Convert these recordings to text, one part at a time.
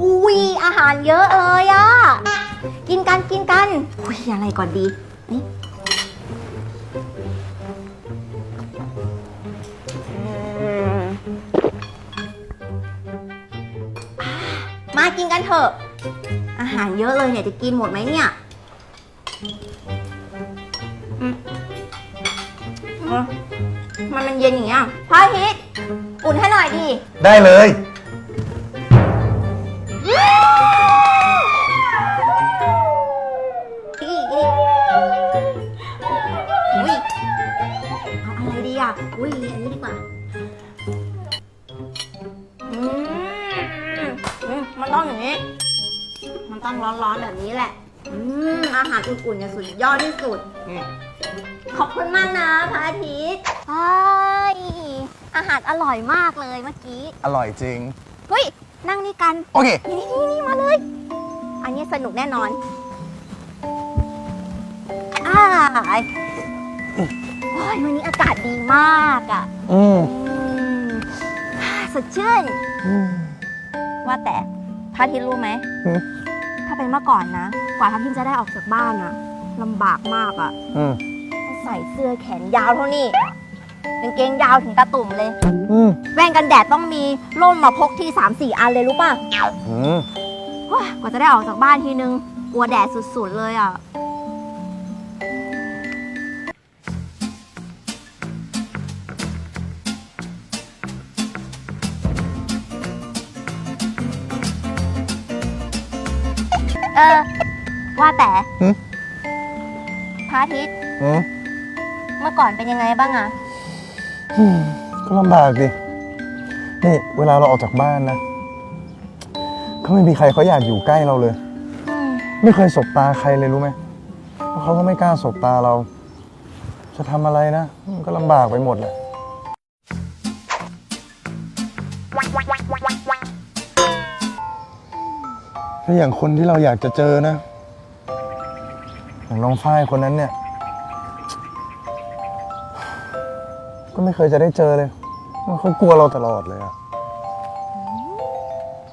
อุ้ยอาหารเยอะเลยอะกินกันกินกัน อุ้ยอะไรก่อนดี นี่มากินกันเถอะ อาหารเยอะเลยเนี่ยจะกินหมดไหมเนี่ยมันมันเย็นอย่างเงี้ยพระอาทิตย์อุ่นให้หน่อยดิ ได้เลย อาอะไรดีอะ อุ้ยอันนี้ดีกว่าอืมอืมมันต้องอย่างนี้ มันต้องร้อนๆแบบนี้แหละ อืมอาหารอุ่นๆเนี่ยสุดยอดที่สุดขอบคุณมากนะพระอาทิตย์ใช่อาหารอร่อยมากเลยเมื่อกี้ อร่อยจริง เฮ้ย นั่งนี่กัน โอเค นี่นี่นี่มาเลย อันนี้สนุกแน่นอนอ่าโอ้ ยวันนี้อากาศดีมากอะอืมอืมสดชื่นว่าแต่พระอาทิตย์รู้ไหม อืม ถ้าเป็นเมื่อก่อนนะ กว่าทัพทิมจะได้ออกจากบ้านอะลำบากมากอะอืมต้องใส่เสื้อแขนยาวเท่านี้กางเกงยาวถึงตาตุ่มเลย อืมแว่นกันแดดต้องมีร่มมาพกที่ 3 4 อันเลยรู้ป่ะอืมว้ากว่าจะได้ออกจากบ้านทีนึง กลัวแดดสุดๆเลยอะ เออ ว่าแต่หึ พระอาทิตย์อืมเมื่อก่อนเป็นยังไงบ้างอะอืมก็ลำบากดิ นี่เวลาเราออกจากบ้านนะ ก็ไม่มีใครเขาอยากอยู่ใกล้เราเลย อืมไม่เคยสบตาใครเลยรู้ไหมเพราะเขาก็ไม่กล้าสบตาเรา จะทำอะไรนะมันก็ลำบากไปหมดแหละ ถ้าอย่างคนที่เราอยากจะเจอนะอย่างน้องฝ้ายคนนั้นเนี่ย ก็ไม่เคยจะได้เจอเลยเขากลัวเราตลอดเลยอะ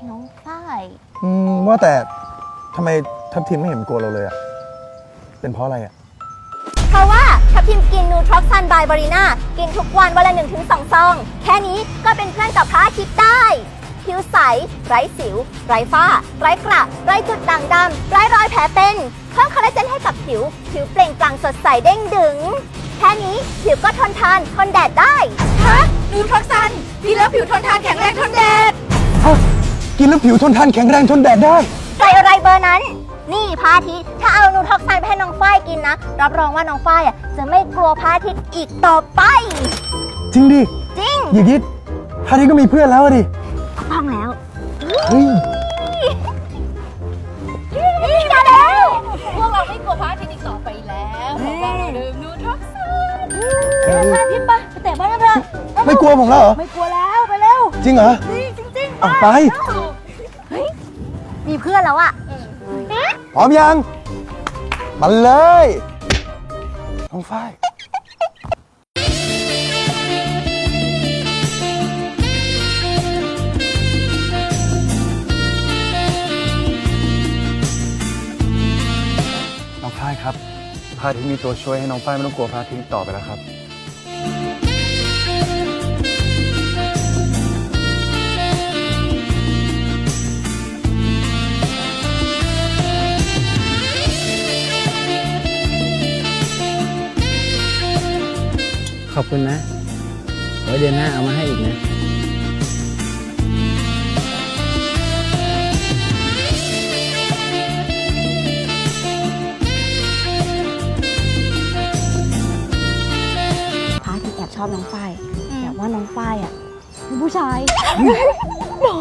น้องฝ้ายอืมว่าแต่ทำไมทัพทีมไม่เห็นกลัวเราเลยอะเป็นเพราะอะไรอะเพราะว่าทับทิมกินนูทรอกซันบายบริน่ากินทุกวันวันละ1นถึงสซอง แค่นี้ก็เป็นเพื่อนกับพระอาทิตย์ได้ ผิวใส ไร้สิว ไร้ฝ้า ไร้กระ ไร้จุดด่างดำ ไร้รอยแผลเป็นเพิ่มคอลลาเจนให้กับผิว ผิวเปล่งปลั่งสดใสเด้งดึง แค่นี้ผิวก็ทนทานทนแดดได้ฮะนูทรอกซันพี่แล้วผิวทนทานแข็งแรงทนแดดฮะกินแล้วผิวทนทานแข็งแรงทนแดดได้ใส่อะไรเบอร์นั้น นี่พระอาทิตย์ถ้าเอานูทอกไซน์ไปให้น้องฝ้ายกินนะ รับรองว่าน้องฝ้ายอะจะไม่กลัวพระอาทิตย์อีกต่อไป จริงดิ จริง อย่างนี้พาทีก็มีเพื่อนแล้วอะดิ ต้องแล้วเฮ้ยนี่มาแล้วพวกเราไม่กลัวพระอาทิตย์อีกต่อไปแล้วเพราะว่าเราดื่มนูทรอกซันพระอาทิตย์ปะไปเตะบ้านกันเถอะไม่กลัวผมแล้วเหรอ ไม่กลัวแล้วไปเร็วจริงเหรอจริงจริงอะไปมีเพื่อนแล้วอะพร้อมยังมาเลยน้องฝ้าย ระอาทิตย์มีตัวช่วยให้น้องฝ้ายไม่ต้องกลัวพระอาทิตย์ต่อไปแล้วครับ ขอบคุณนะไว้เดือนหน้าเอามาให้อีกนะ ผู้ชายหรอ